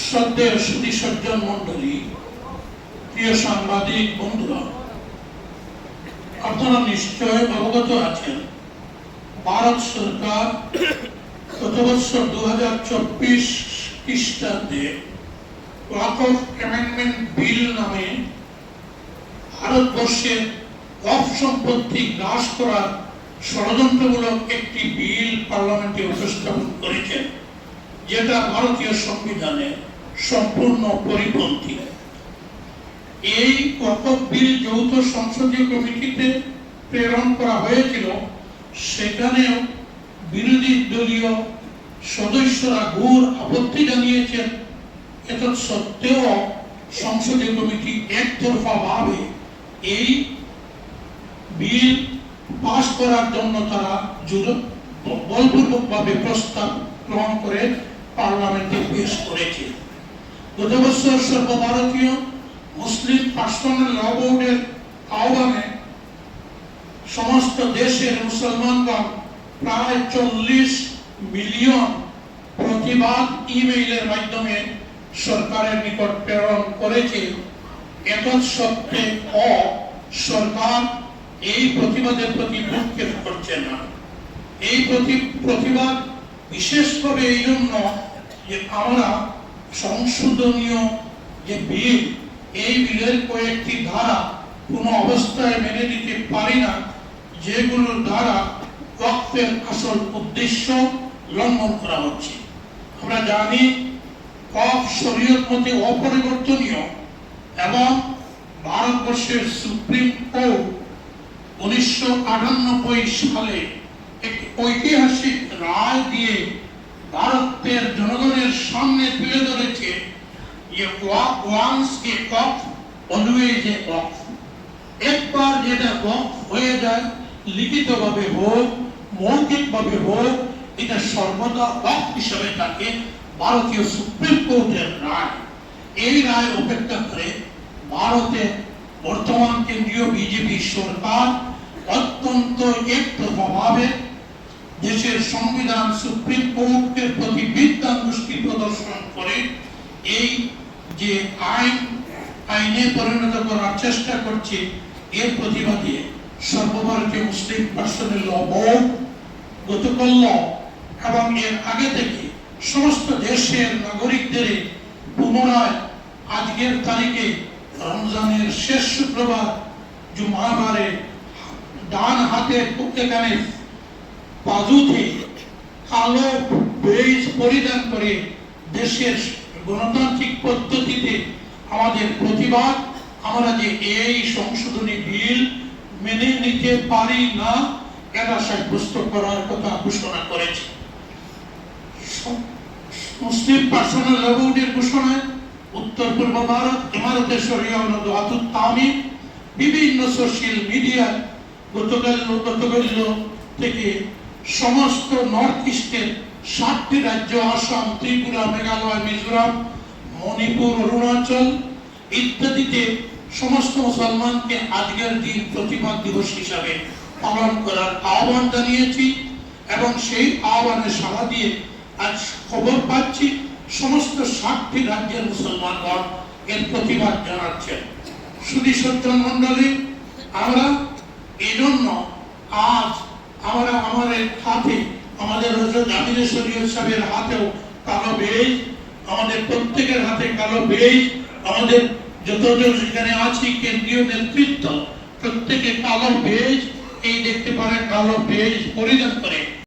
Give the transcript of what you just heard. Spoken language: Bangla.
শ্রদ্ধেয় সুদী সজ্জন প্রিয় সাংবাদিক, বন্ধুরা, আপনারা নিশ্চয় অবগত আছেন, ভারত সরকার গত বছর দু হাজার চব্বিশ খ্রিস্টাব্দে ওয়াক অফ অ্যামেন্ডমেন্ট বিল নামে ভারতবর্ষের অফ সম্পত্তি গ্রাস করার ষড়যন্ত্রমূলক একটি বিল পার্লামেন্টে উপস্থাপন করেছেন যেটা ভারতীয় সংবিধানে সম্পূর্ণ পরিপন্থী। এই ওয়াকফ বিল যৌথ সংসদীয় কমিটিতে প্রেরণ করা হয়েছিল, সেখানেও বিরোধী দলীয় সদস্যরা ঘোর আপত্তি জানিয়েছেন এত সত্ত্বেও সংসদীয় কমিটি একতরফা ভাবে এই বিল পাশ করার জন্য তারা জোর- বলপূর্বক ভাবে প্রস্তাব গ্রহণ করে পার্লামেন্টে পেশ করেছে। গত বছর সর্বভারতীয় মুসলিম পার্সোনাল ল বোর্ডের আহ্বানে সমস্ত দেশের মুসলমানগণ প্রায় চল্লিশ মিলিয়ন প্রতিবাদ ইমেইলের মাধ্যমে সরকারের নিকট প্রেরণ করেছে। এত সত্ত্বে ও সরকার এই প্রতিবাদের প্রতি ভ্রুক্ষেপ করছে না। এই প্রতি, প্রতিবাদ বিশেষভাবে এই জন্য যে আমরা সংশোধনীয় যে বিল, এই বিলের কয়েকটি ধারা কোনো অবস্থায় মেনে নিতে পারি না যেগুলো দ্বারা ওয়াকফের আসল উদ্দেশ্য লঙ্ঘন করা হচ্ছে। আমরা জানি ওয়াকফ শরীয়ত মতে অপরিবর্তনীয় এবং ভারতবর্ষের সুপ্রিম কোর্ট উনিশশো আটানব্বই সালে একটি ঐতিহাসিক রায় দিয়ে ভারতের জনগণের সামনে তুলে ধরেছে একবার যেটা কফ হয়ে যায়, লিখিতভাবে হোক, মৌখিকভাবে হোক, এটা সর্বদা কফ হিসাবে থাকে ভারতীয় সুপ্রিম কোর্টের রায়। এই রায় উপেক্ষা করে ভারতে বর্তমান কেন্দ্রীয় বিজেপি সরকার অত্যন্ত একতরফাভাবে দেশের সংবিধান সুপ্রিম কোর্টের প্রতি বিদ্যাঙ্গুষ্টি প্রদর্শন করে এই যে আইন, আইনে পরিণত করার চেষ্টা করছে, এর প্রতিবাদে সর্বভারতীয় মুসলিম পার্সোনাল ল বোর্ড গতকাল এবং এর আগে থেকে সমস্ত দেশের নাগরিকদের পুনরায় আজকের তারিখে রমজানের শেষ শুক্রবার জুমাবারে ডান হাতে এখানে বাজুতে কালো বেজ পরিধান করে দেশের গণতান্ত্রিক পদ্ধতিতে আমাদের প্রতিবাদ, আমরা যে এই সংশোধনী বিল মেনে নিতে পারি না এটা সাব্যস্ত করার কথা ঘোষণা করেছে? মুসলিম পার্সোনাল ল ঘোষণায় উত্তর পূর্ব ভারত, ইমারতে শরিয়া তামিম, বিভিন্ন সোশ্যাল মিডিয়ায় গতকাল গতকাল থেকে সমস্ত নর্থ ইস্টের সাতটি রাজ্য, আসাম, ত্রিপুরা, মেঘালয়, মিজোরাম, মণিপুর, অরুণাচল ইত্যাদিতে সমস্ত মুসলমানকে আজকের দিন প্রতিবাদ দিবস হিসাবে পালন করার আহ্বান জানিয়েছি এবং সেই আহ্বানে সাড়া দিয়ে আজ খবর পাচ্ছি সমস্ত সাতটি রাজ্যের মুসলমানগণ এর প্রতিবাদ জানাচ্ছেন। শুধু সজ্জন মন্ডলী আমরা এই জন্য আজ আমরা আমাদের হাতে, আমাদের হজরত আমির শরীয় সাহেবের হাতেও কালো বেজ, আমাদের প্রত্যেকের হাতে কালো বেজ, আমাদের যতজন সেখানে আছি, কেন্দ্রীয় নেতৃত্ব, প্রত্যেকে কালো বেজ, এই দেখতে পারেন কালো বেজ পরিধান করে।